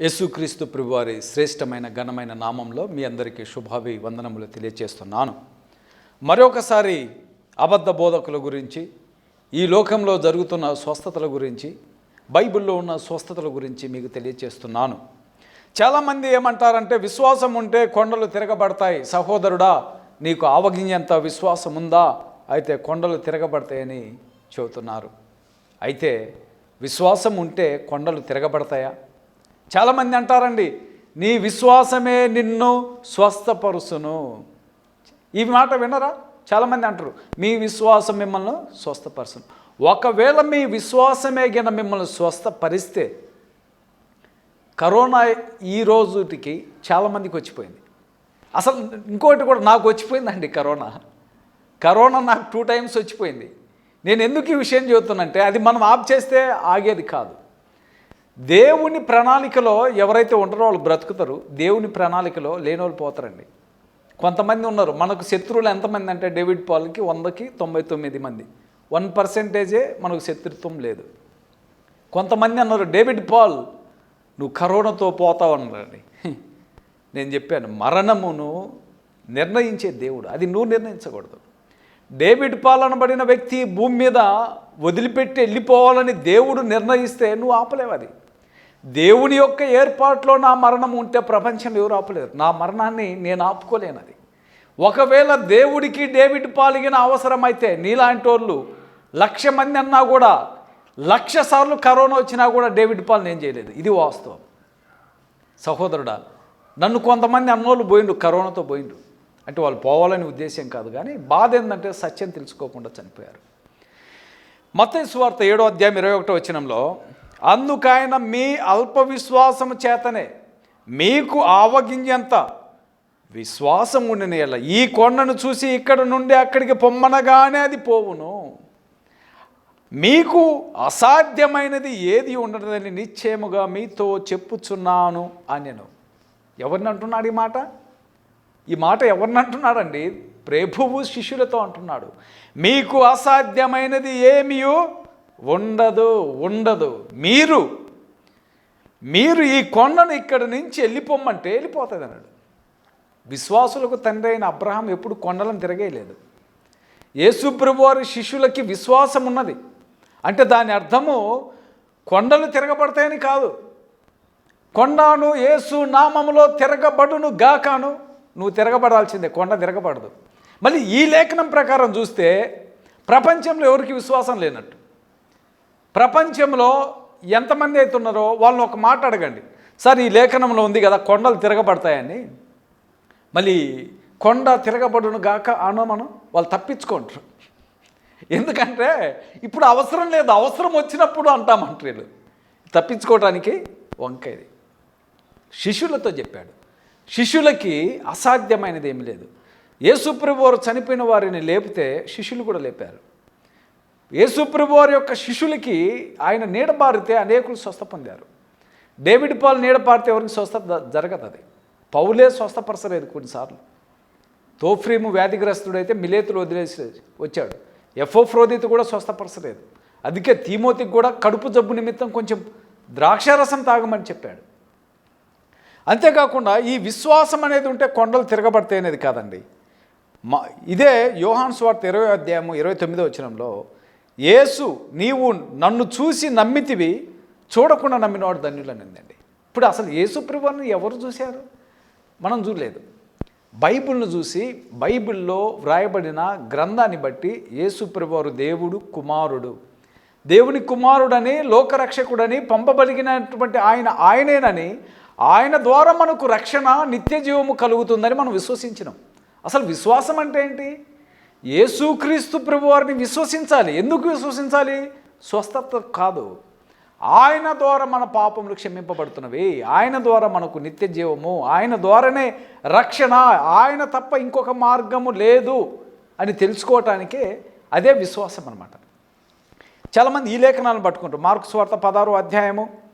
యేసుక్రీస్తు ప్రభువారి శ్రేష్టమైన ఘనమైన నామంలో మీ అందరికీ శుభాభి వందనములు తెలియజేస్తున్నాను మరొకసారి అబద్ధ బోధకుల గురించి ఈ లోకంలో జరుగుతున్న స్వస్థతల గురించి బైబిల్లో ఉన్న స్వస్థతల గురించి మీకు తెలియజేస్తున్నాను చాలామంది ఏమంటారంటే విశ్వాసం ఉంటే కొండలు తిరగబడతాయి. సహోదరుడా నీకు ఆవగించేంత విశ్వాసం ఉందా? అయితే కొండలు తిరగబడతాయని చెబుతున్నారు. అయితే విశ్వాసం ఉంటే కొండలు తిరగబడతాయా? చాలామంది అంటారండి నీ విశ్వాసమే నిన్ను స్వస్థపరుచును ఈ మాట వినరా? చాలామంది అంటారు మీ విశ్వాసం మిమ్మల్ని స్వస్థపరుచును ఒకవేళ మీ విశ్వాసమే గిన మిమ్మల్ని స్వస్థపరిస్తే కరోనా ఈ రోజుటికి చాలామందికి వచ్చిపోయింది. అసలు ఇంకోటి కూడా నాకు వచ్చిపోయిందండి కరోనా. కరోనా నాకు టూ టైమ్స్ వచ్చిపోయింది. నేను ఎందుకు ఈ విషయం చెబుతానంటే అది మనం ఆఫ్ చేస్తే ఆగేది కాదు. దేవుని ప్రణాళికలో ఎవరైతే ఉంటారో వాళ్ళు బ్రతుకుతారు. దేవుని ప్రణాళికలో లేని వాళ్ళు పోతారండి. కొంతమంది ఉన్నారు. మనకు శత్రువులు ఎంతమంది అంటే డేవిడ్ పాల్కి వందకి తొంభై తొమ్మిది మంది. వన్ పర్సెంటేజే మనకు శత్రుత్వం లేదు. కొంతమంది అన్నారు డేవిడ్ పాల్ నువ్వు కరోనాతో పోతావు అన్నారండి. నేను చెప్పాను మరణమును నిర్ణయించే దేవుడు. అది నువ్వు నిర్ణయించకూడదు. డేవిడ్ పాల్ అనబడిన వ్యక్తి భూమి మీద వదిలిపెట్టి వెళ్ళిపోవాలని దేవుడు నిర్ణయిస్తే నువ్వు ఆపలేవు అది. దేవుని యొక్క ఏర్పాట్లో నా మరణం ఉంటే ప్రపంచం ఎవరు ఆపలేరు. నా మరణాన్ని నేను ఆపుకోలేనది ఒకవేళ దేవుడికి డేవిడ్ పాలిగిన అవసరమైతే నీలాంటి వాళ్ళు లక్ష మంది అన్నా కూడా లక్ష సార్లు కరోనా వచ్చినా కూడా డేవిడ్ పాల్ నేను చేయలేదు. ఇది వాస్తవం. సహోదరుడా నన్ను కొంతమంది అన్నోళ్ళు పోయిండు కరోనాతో పోయిండు అంటే వాళ్ళు పోవాలని ఉద్దేశం కాదు కానీ బాధ ఏంటంటే సత్యం తెలుసుకోకుండా చనిపోయారు. మత సువార్త ఏడో అధ్యాయం ఇరవై ఒకటో వచనంలో అందుకైన మీ అల్ప విశ్వాసము చేతనే మీకు ఆవగింజంత విశ్వాసం ఉండిన ఈ కొండను చూసి ఇక్కడ నుండి అక్కడికి పొమ్మనగానే అది పోవును. మీకు అసాధ్యమైనది ఏది ఉండదని నిశ్చయముగా మీతో చెప్పుచున్నాను అనెను. ఎవరిని అంటున్నాడు ఈ మాట? ఈ మాట ఎవరిని అంటున్నాడండి ప్రభువు శిష్యులతో అంటున్నాడు. మీకు అసాధ్యమైనది ఏమియో ఉండదు ఉండదు. మీరు మీరు ఈ కొండను ఇక్కడి నుంచి వెళ్ళిపోమ్మంటే వెళ్ళిపోతుంది అన్నాడు. విశ్వాసులకు తండ్రి అయిన అబ్రహాం ఎప్పుడు కొండలను తిరగేయలేదు. యేసుప్రభు వారి శిష్యులకి విశ్వాసం ఉన్నది. అంటే దాని అర్థము కొండలు తిరగబడతాయని కాదు. కొండాను యేసు నామములో తిరగబడును గాకాను. నువ్వు తిరగబడాల్సిందే కొండ తిరగబడదు. మళ్ళీ ఈ లేఖనం ప్రకారం చూస్తే ప్రపంచంలో ఎవరికి విశ్వాసం లేనట్టు? ప్రపంచంలో ఎంతమంది అయితే ఉన్నారో వాళ్ళని ఒక మాట అడగండి. సార్ ఈ లేఖనంలో ఉంది కదా కొండలు తిరగబడతాయని. మళ్ళీ కొండ తిరగబడును గాక అనో మనం వాళ్ళు తప్పించుకుంటారు. ఎందుకంటే ఇప్పుడు అవసరం లేదు అవసరం వచ్చినప్పుడు అంటామంటారు వీళ్ళు తప్పించుకోవడానికి వంకాయది శిష్యులతో చెప్పాడు. శిష్యులకి అసాధ్యమైనది ఏమి లేదు. యేసుప్రభు వారు చనిపోయిన వారిని లేపితే శిష్యులు కూడా లేపారు. యేసుప్రభు వారి యొక్క శిష్యులకి ఆయన నీడబారితే అనేకులు స్వస్థ పొందారు. డేవిడ్ పాల్ నీడ పారితే ఎవరికి స్వస్థ జరగదు అది. పౌలే స్వస్థపరచలేదు కొన్నిసార్లు. తోఫ్రీము వ్యాధిగ్రస్తుడైతే మిలేతులు వదిలేసి వచ్చాడు. ఎఫోఫ్రోదిత్ కూడా స్వస్థపరచలేదు. అందుకే తీమోతికి కూడా కడుపు జబ్బు నిమిత్తం కొంచెం ద్రాక్షారసం తాగమని చెప్పాడు. అంతేకాకుండా ఈ విశ్వాసం అనేది ఉంటే కొండలు తిరగబడతాయి అనేది కాదండి. మా ఇదే యోహాన్ స్వార్త ఇరవై అధ్యాయము ఇరవై తొమ్మిదో వచ్చినంలో యేసు నీవు నన్ను చూసి నమ్మితివి చూడకుండా నమ్మినవాడు ధన్యులనిందండి ఇప్పుడు అసలు యేసు ప్రభువాన్ని ఎవరు చూశారు? మనం చూడలేదు. బైబిల్ను చూసి బైబిల్లో వ్రాయబడిన గ్రంథాన్ని బట్టి యేసు ప్రభువారు దేవుడు కుమారుడు. దేవుని కుమారుడని లోకరక్షకుడని పంపబలిగినటువంటి ఆయన ఆయనేనని ఆయన ద్వారా మనకు రక్షణ నిత్య జీవము కలుగుతుందని మనం విశ్వసించినాం. అసలు విశ్వాసం అంటే ఏంటి? యేసుక్రీస్తు ప్రభువారిని విశ్వసించాలి. ఎందుకు విశ్వసించాలి? స్వస్థత కాదు. ఆయన ద్వారా మన పాపములు క్షమింపబడుతున్నవి. ఆయన ద్వారా మనకు నిత్య జీవము. ఆయన ద్వారానే రక్షణ. ఆయన తప్ప ఇంకొక మార్గము లేదు అని తెలుసుకోవటానికే అదే విశ్వాసం అన్నమాట చాలామంది ఈ లేఖనాలను పట్టుకుంటారు. మార్క్స్ వార్త పదారు అధ్యాయము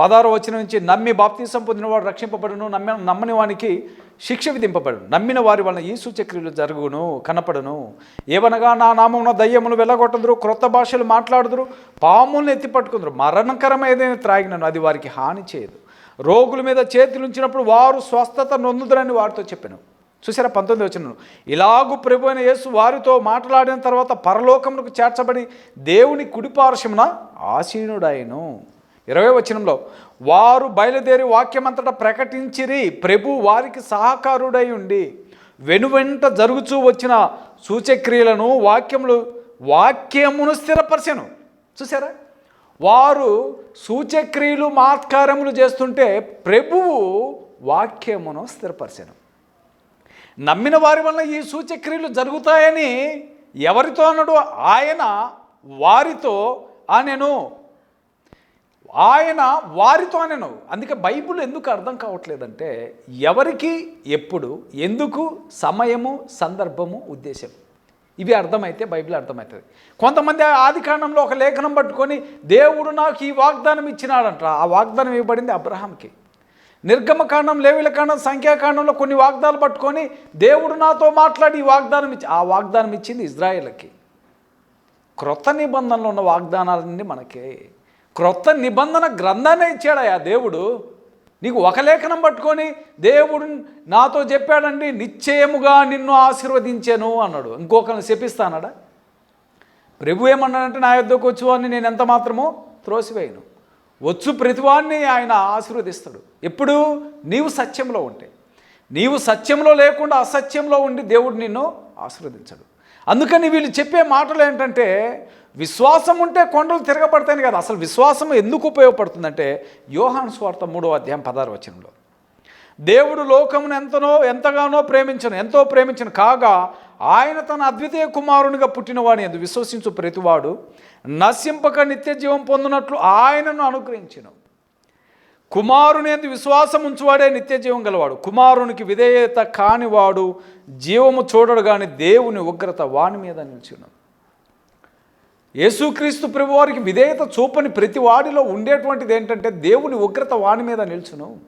పదహారు వచ్చిన నుంచి నమ్మి బాప్తీసం పొందినవాడు రక్షింపబడును నమ్మి నమ్మని వానికి శిక్ష విధింపబడును. నమ్మిన వారి వలన ఈ సూచక్రియలు జరుగును కనపడును. ఏవనగా నా నామమున దయ్యములు వెళ్ళగొట్టదురు క్రొత్త భాషలు మాట్లాడుదురు పాములను ఎత్తి పట్టుకుందరు. మరణకరం ఏదైనా త్రాగినను అది వారికి హాని చేయదు. రోగుల మీద చేతులు ఉంచినప్పుడు వారు స్వస్థత నొందుదరని వారితో చెప్పాను. చూసారా పంతొమ్మిది వచ్చిన ఇలాగు ప్రభు అయిన యేసు వారితో మాట్లాడిన తర్వాత పరలోకమునకు చేర్చబడి దేవుని కుడిపార్శ్వమున ఆసీనుడాయను ఇరవై వచనంలో వారు బయలుదేరి వాక్యమంతటా ప్రకటించిరి ప్రభు వారికి సహకారుడై ఉండి వెనువెంట జరుగుతూ వచ్చిన సూచక్రియలను వాక్యములు వాక్యమును స్థిరపరచను. చూసారా వారు సూచక్రియలు మాత్కారములు చేస్తుంటే ప్రభువు వాక్యమును స్థిరపరచను. నమ్మిన వారి వల్ల ఈ సూచక్రియలు జరుగుతాయని ఎవరితో అన్నాడు ఆయన వారితో ఆ నేను ఆయన వారితోనే నవ్వు. అందుకే బైబుల్ ఎందుకు అర్థం కావట్లేదంటే ఎవరికి ఎప్పుడు ఎందుకు సమయము సందర్భము ఉద్దేశం ఇవి అర్థమైతే బైబిల్ అర్థమవుతుంది కొంతమంది ఆది కాండంలో ఒక లేఖనం పట్టుకొని దేవుడు నాకు ఈ వాగ్దానం ఇచ్చినాడంట. ఆ వాగ్దానం ఇవ్వబడింది అబ్రహాంకి నిర్గమకాండం లేవిలకాండం సంఖ్యాకాండంలో కొన్ని వాగ్దానాలు పట్టుకొని దేవుడు నాతో మాట్లాడి ఈ వాగ్దానం ఇచ్చి ఆ వాగ్దానం ఇచ్చింది ఇజ్రాయేల్కి. క్రొత్త నిబంధనలో ఉన్న వాగ్దానాలన్నీ మనకే. క్రొత్త నిబంధన గ్రంథాన్ని ఇచ్చాడయా దేవుడు. నీకు ఒక లేఖనం పట్టుకొని దేవుడు నాతో చెప్పాడండి నిశ్చయముగా నిన్ను ఆశీర్వదించాను అన్నాడు. ఇంకొకరిని శపిస్తానడా? ప్రభు ఏమన్నాడంటే నా యుద్ధకు వచ్చు అని నేను ఎంత మాత్రమో త్రోసివేయను. వచ్చు ప్రతివాన్ని ఆయన ఆశీర్వదిస్తాడు. ఎప్పుడు? నీవు సత్యంలో ఉంటే. నీవు సత్యంలో లేకుండా అసత్యంలో ఉండి దేవుడు నిన్ను ఆశీర్వదించడు. అందుకని వీళ్ళు చెప్పే మాటలు ఏంటంటే విశ్వాసం ఉంటే కొండలు తిరగబడతాయి కదా. అసలు విశ్వాసం ఎందుకు ఉపయోగపడుతుందంటే యోహాన్ స్వార్థ మూడో అధ్యాయం పదహారు వచనంలో. దేవుడు లోకమును ఎంతనో ఎంతగానో ప్రేమించను ఎంతో ప్రేమించను. కాగా ఆయన తన అద్వితీయ కుమారునిగా పుట్టినవాడిని ఎందు విశ్వసించు ప్రతివాడు నశింపక నిత్య జీవం పొందినట్లు ఆయనను అనుగ్రహించను. కుమారుని ఎందు విశ్వాసం ఉంచువాడే నిత్య జీవం గలవాడు. కుమారునికి విధేయత కానివాడు జీవము చూడడు కానీ దేవుని ఉగ్రత వాని మీద నిలిచును. యేసుక్రీస్తు ప్రభువారికి విధేయత చూపని ప్రతి వాడిలో ఉండేటువంటిది ఏంటంటే దేవుని ఉగ్రత వాని మీద నిల్చును.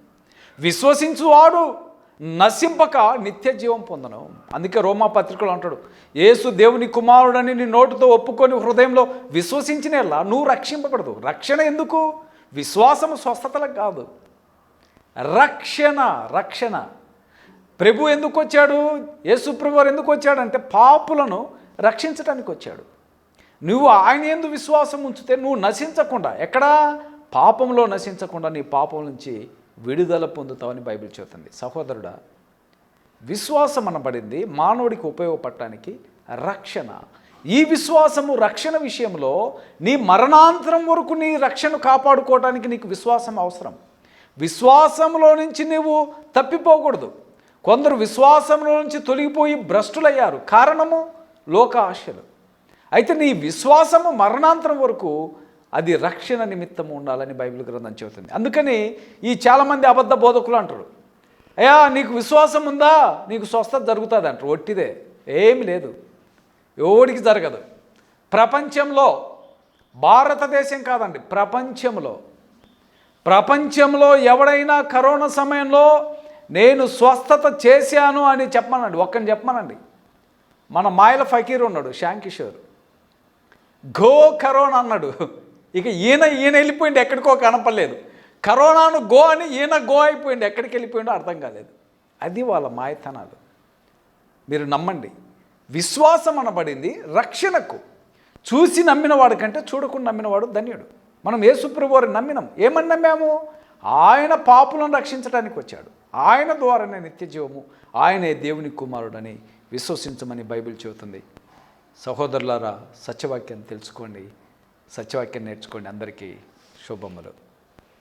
విశ్వసించువాడు నశింపక నిత్య జీవం పొందను. అందుకే రోమా పత్రికలు అంటాడు యేసు దేవుని కుమారుడని నీ నోటితో ఒప్పుకొని హృదయంలో విశ్వసించినేలా నువ్వు రక్షింపబడదు రక్షణ ఎందుకు? విశ్వాసము స్వస్థతలకు కాదు. రక్షణ రక్షణ. ప్రభు ఎందుకు వచ్చాడు? యేసు ప్రభు ఎందుకు వచ్చాడంటే పాపులను రక్షించడానికి వచ్చాడు. నువ్వు ఆయన ఎందు విశ్వాసం ఉంచితే నువ్వు నశించకుండా ఎక్కడా? పాపంలో నశించకుండా నీ పాపం నుంచి విడుదల పొందుతావని బైబిల్ చెబుతుంది. సహోదరుడా విశ్వాసం అనబడింది మానవుడికి ఉపయోగపడటానికి రక్షణ. ఈ విశ్వాసము రక్షణ విషయంలో నీ మరణాంతరం వరకు నీ రక్షణ కాపాడుకోవడానికి నీకు విశ్వాసం అవసరం. విశ్వాసంలో నుంచి నీవు తప్పిపోకూడదు. కొందరు విశ్వాసంలో నుంచి తొలగిపోయి భ్రష్టులయ్యారు. కారణము లోక ఆశలు. అయితే నీ విశ్వాసము మరణాంతరం వరకు అది రక్షణ నిమిత్తం ఉండాలని బైబిల్ గ్రంథం చెబుతుంది. అందుకని ఈ చాలామంది అబద్ధ బోధకులు అంటారు. అయ్యా నీకు విశ్వాసం ఉందా? నీకు స్వస్థత జరుగుతుంది అంటారు. ఒట్టిదే. ఏమి లేదు. ఎవడికి జరగదు. ప్రపంచంలో భారతదేశం కాదండి ప్రపంచంలో. ప్రపంచంలో ఎవడైనా కరోనా సమయంలో నేను స్వస్థత చేశాను అని చెప్పమనండి ఒక్కని చెప్పమనండి. మన మాయల ఫకీర్ ఉన్నాడు శ్యామ్ కిషోర్ గో కరోనా అన్నాడు. ఇక ఈయన ఈయన వెళ్ళిపోయింది ఎక్కడికో కనపడలేదు. కరోనాను గో అని ఈయన గో అయిపోయింది ఎక్కడికి వెళ్ళిపోయిండో అర్థం కాలేదు. అది వాళ్ళ మాయతనాలు. మీరు నమ్మండి. విశ్వాసం అనబడింది రక్షణకు. చూసి నమ్మినవాడు కంటే చూడకుండా నమ్మినవాడు ధన్యుడు. మనం యేసుప్రభు నమ్మినాం. ఏమని నమ్మాము? ఆయన పాపులను రక్షించడానికి వచ్చాడు. ఆయన ద్వారానే నిత్య జీవము. ఆయనే దేవుని కుమారుడని విశ్వసించమని బైబిల్ చెబుతుంది. సహోదరులారా సత్యవాక్యం తెలుసుకోండి. సత్యవాక్యం నేర్చుకోండి. అందరికీ శుభములు.